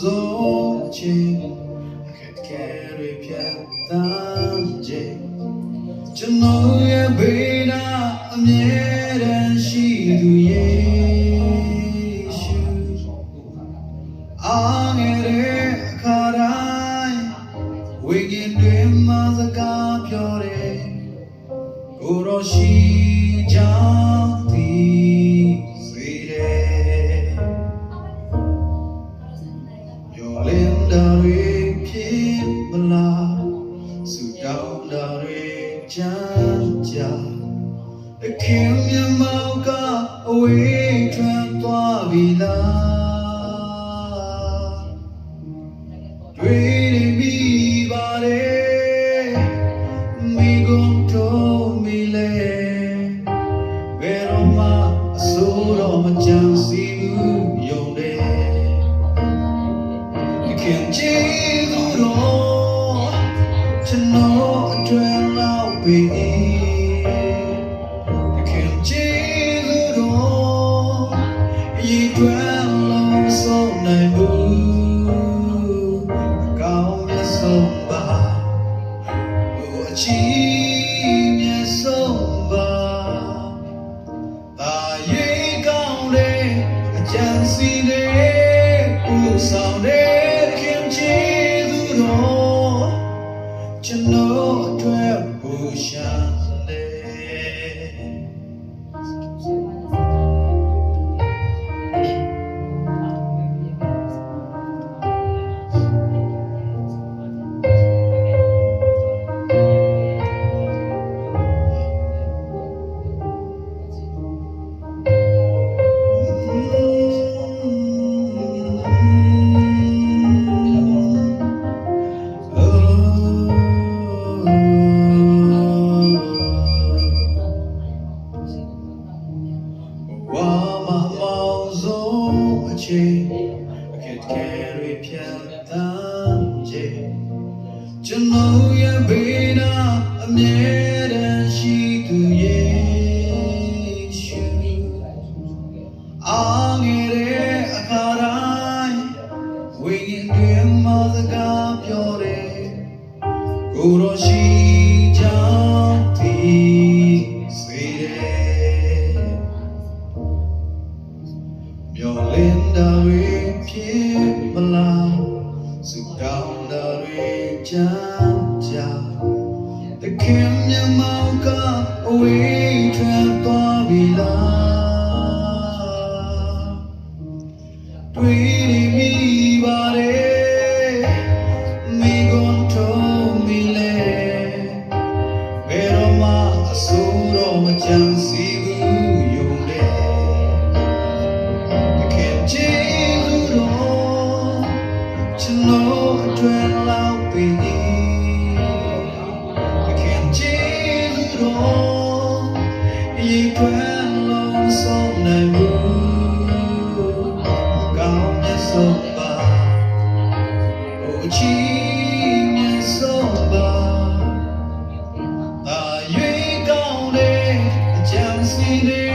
ဆုံးအချိန်အခက်ခဲတွေပြတ်သားခြင်းကျွန်တော်ရဲ့ဘေးနာအမြဲတမ်းရှိသူယေရှုအားငယ်တဲ့အခါတိုင်းဝိငင်တွင်မစကားပြောတယ်ကိုယ်တော်ရှိချာ re chan cha The king ya mau ka away tran twa vi la Dwe de mi ba de mi gon to mi le ဘယ်တော့မှအစိုးတော့မကြံစီဘူးယုံတယ်ခင်ကြည်သူတော်ကျွန်တော် ဤအတွက်လုံးဆုံးနိုင်ဘူးအကောင်းမြတ်ဆုံးပါဘုအချီးမြတ်ဆုံးပါတာရွေးကောင်းတဲ့အကြံစီတဲ့ပူဆောင်တဲ့ခင်ချေသူတော်ကျွန်တော် ကျွန်တော်ရဲ့ဘေးနာအမြဲတမ်းရှိသူရဲ့ရှုအားငယ်တဲ့အခါတိုင်းဝိညာဉ်တွေမှာစကားပြောတယ်ကိုယ်တော်ရှိကြောင်းသိစေတယ်မျောလင်းတာတွေဖြစ်မလားစုတောင်း ဆုံးပါအိုချီမြတ်ဆုံးပါတာရွေးကောင်းတဲ့အကြံစီတဲ့